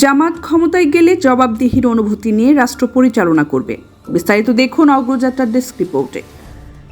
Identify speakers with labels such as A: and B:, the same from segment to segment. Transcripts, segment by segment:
A: জামাত ক্ষমতায় গেলে জবাবদিহির অনুভূতি নিয়ে রাষ্ট্র পরিচালনা করবে। বিস্তারিত দেখুন অগ্রযাত্রার ডেস্ক রিপোর্টে।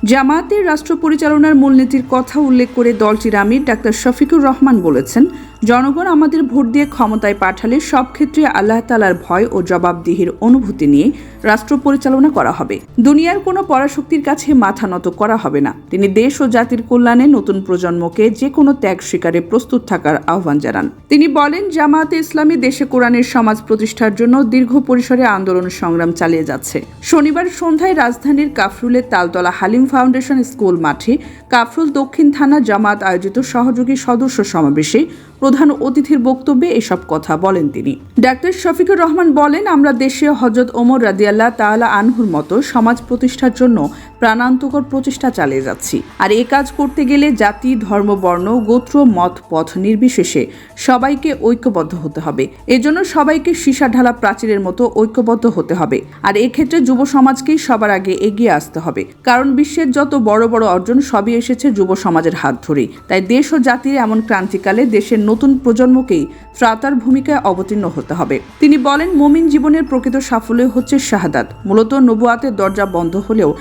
A: জামায়াতের রাষ্ট্র পরিচালনার মূলনীতির কথা উল্লেখ করে দলটির আমির ডাক্তার শফিকুর রহমান বলেছেন, জনগণ আমাদের ভোট দিয়ে ক্ষমতায় পাঠালে সব ক্ষেত্রে আল্লাহ তালার ভয় ও জবাবদিহির অনুভূতি নিয়ে রাষ্ট্র পরিচালনা করা হবে। দুনিয়ার কোনো পরাশক্তির কাছে মাথা নত করা হবে না। তিনি দেশ ও জাতির কল্যাণে নতুন প্রজন্মকে যে কোনো ত্যাগ স্বীকারে প্রস্তুত থাকার আহ্বান জানান। তিনি বলেন, জামায়াতে ইসলামী দেশে কোরআনের সমাজ প্রতিষ্ঠার জন্য দীর্ঘ পরিসরে আন্দোলন সংগ্রাম চালিয়ে যাচ্ছে। শনিবার সন্ধ্যায় রাজধানীর কাফরুলের তালতলা হালিম ফাউন্ডেশন স্কুল মাঠে কাফরুল দক্ষিণ থানা জামাত আয়োজিত সহযোগী সদস্য সমাবেশে প্রধান অতিথির বক্তব্যে এসব কথা বলেন তিনি। ডাক্তার শফিকুর রহমান বলেন, আমরা দেশে হজরত ওমর রাদিয়াল্লাহ তাআলা আনহুর মতো সমাজ প্রতিষ্ঠার জন্য প্রাণান্তকর প্রচেষ্টা চালিয়ে যাচ্ছি। আর এ কাজ করতে গেলে জাতি, ধর্ম, বর্ণ, গোত্র, মত, পথ নির্বিশেষে সবাইকে ঐক্যবদ্ধ হতে হবে। এজন্য সবাইকে সীসা ঢালা প্রাচীরের মতো ঐক্যবদ্ধ হতে হবে। আর এক্ষেত্রে যুব সমাজকেই সবার আগে এগিয়ে আসতে হবে। কারণ বিশ্বের যত বড় বড় অর্জন সবই এসেছে যুব সমাজের হাত ধরেই। তাই দেশ ও জাতির এমন ক্রান্তিকালে দেশের নতুন প্রজন্মকেই ত্রাতার ভূমিকায় অবতীর্ণ হতে হবে। তিনি বলেন, মুমিন জীবনের প্রকৃত সাফল্য হচ্ছে শাহাদাত। মূলত নবুয়াতের দরজা বন্ধ হলেও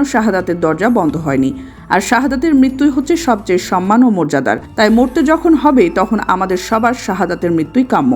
A: এখনও শাহাদাতের দরজা বন্ধ হয়নি। আর শাহাদাতের মৃত্যুই হচ্ছে সবচেয়ে সম্মান ও মর্যাদার। তাই মরতে যখন হবে, তখন আমাদের সবার শাহাদাতের মৃত্যুই কাম্য।